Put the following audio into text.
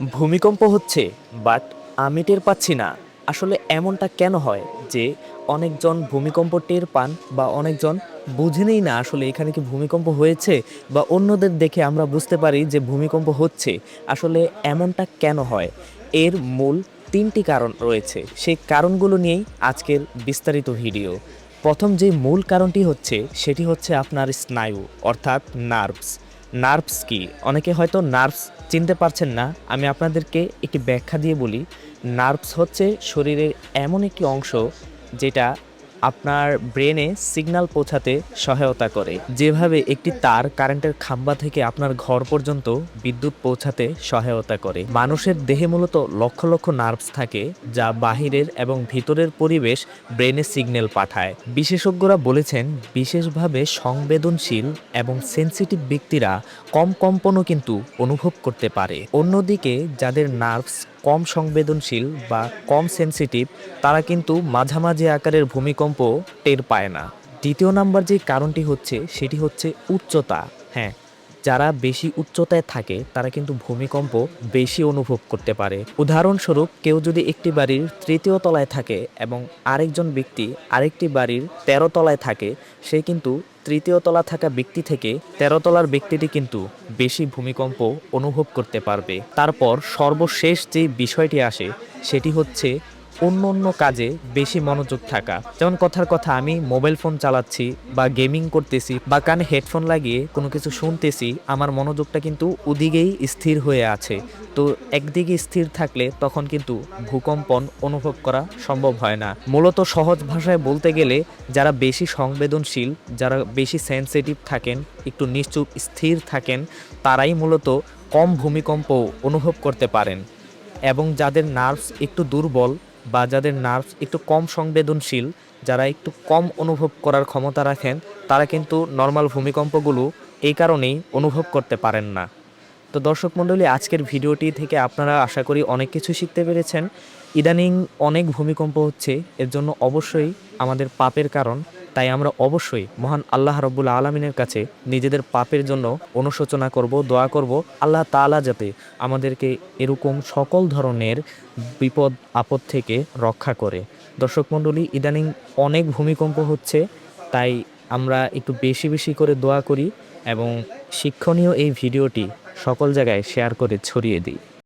ভূমিকম্প হচ্ছে বাট আমি টের পাচ্ছি না। আসলে এমনটা কেন হয় যে অনেকজন ভূমিকম্প টের পান বা অনেকজন বুঝেনই না আসলে এখানে কি ভূমিকম্প হয়েছে বা অন্যদের দেখে আমরা বুঝতে পারি যে ভূমিকম্প হচ্ছে। আসলে এমনটা কেন হয়? এর মূল তিনটি কারণ রয়েছে। সেই কারণগুলো নিয়েই আজকের বিস্তারিত ভিডিও। প্রথম যে মূল কারণটি হচ্ছে, সেটি হচ্ছে আপনার স্নায়ু, অর্থাৎ নার্ভস নার্ভস কি? অনেকে হয়তো নার্ভস চিনতে পারছেন না। আমি আপনাদেরকে একটি ব্যাখ্যা দিয়ে বলি। নার্ভস হচ্ছে শরীরের এমন একটি অংশ যেটা আপনার ব্রেনে সিগন্যাল পৌঁছাতে সহায়তা করে। যেভাবে একটি তার কারেন্টের খাম্বা থেকে আপনার ঘর পর্যন্ত বিদ্যুৎ পৌঁছাতে সহায়তা করে। মানুষের দেহে মূলত লক্ষ লক্ষ নার্ভস থাকে, যা বাহিরের এবং ভিতরের পরিবেশ ব্রেনে সিগন্যাল পাঠায়। বিশেষজ্ঞরা বলেছেন, বিশেষভাবে সংবেদনশীল এবং সেনসিটিভ ব্যক্তিরা কম কম্পনও কিন্তু অনুভব করতে পারে। অন্যদিকে, যাদের নার্ভস কম সংবেদনশীল বা কম সেন্সিটিভ তারা কিন্তু মাঝামাঝি আকারের ভূমিকম্প টের পায় না। দ্বিতীয় নাম্বার যে কারণটি হচ্ছে, সেটি হচ্ছে উচ্চতা। হ্যাঁ যারা বেশি উচ্চতায় থাকে, তারা কিন্তু ভূমিকম্প বেশি অনুভব করতে পারে। উদাহরণস্বরূপ, কেউ যদি একটি বাড়ির তৃতীয় তলায় থাকে এবং আরেকজন ব্যক্তি আরেকটি বাড়ির তেরো তলায় থাকে, সে কিন্তু তৃতীয় তলা থাকা ব্যক্তি থেকে তেরো তলার ব্যক্তিটি কিন্তু বেশি ভূমিকম্প অনুভব করতে পারবে। তারপর সর্বশেষ যে বিষয়টি আসে, সেটি হচ্ছে অন্য অন্য কাজে বেশি মনোযোগ থাকা। যেমন কথার কথা, আমি মোবাইল ফোন চালাচ্ছি বা গেমিং করতেছি বা কানে হেডফোন লাগিয়ে কোনো কিছু শুনতেছি, আমার মনোযোগটা কিন্তু ওদিকেই স্থির হয়ে আছে। তো একদিকে স্থির থাকলে তখন কিন্তু ভূকম্পন অনুভব করা সম্ভব হয় না। মূলত সহজ ভাষায় বলতে গেলে, যারা বেশি সংবেদনশীল, যারা বেশি সেনসিটিভ থাকেন, একটু নিশ্চুপ স্থির থাকেন, তারাই মূলত কম ভূমিকম্প অনুভব করতে পারেন। এবং যাদের নার্ভস একটু দুর্বল বা যাদের নার্ভস একটু কম সংবেদনশীল, যারা একটু কম অনুভব করার ক্ষমতা রাখেন, তারা কিন্তু নর্মাল ভূমিকম্পগুলো এই কারণেই অনুভব করতে পারেন না। তো দর্শক মণ্ডলী, আজকের ভিডিওটি থেকে আপনারা আশা করি অনেক কিছু শিখতে পেরেছেন। ইদানিং অনেক ভূমিকম্প হচ্ছে, এর জন্য অবশ্যই আমাদের পাপের কারণ। তাই আমরা অবশ্যই মহান আল্লাহ রব্বুল আলমিনের কাছে নিজেদের পাপের জন্য অনুশোচনা করব, দোয়া করব। আল্লাহ তাআলা যাতে আমাদেরকে এরকম সকল ধরনের বিপদ, আপদ থেকে রক্ষা করে। দর্শক মণ্ডলী, ইদানিং অনেক ভূমিকম্প হচ্ছে, তাই আমরা একটু বেশি বেশি করে দোয়া করি এবং শিক্ষণীয় এই ভিডিওটি সকল জায়গায় শেয়ার করে ছড়িয়ে দিই।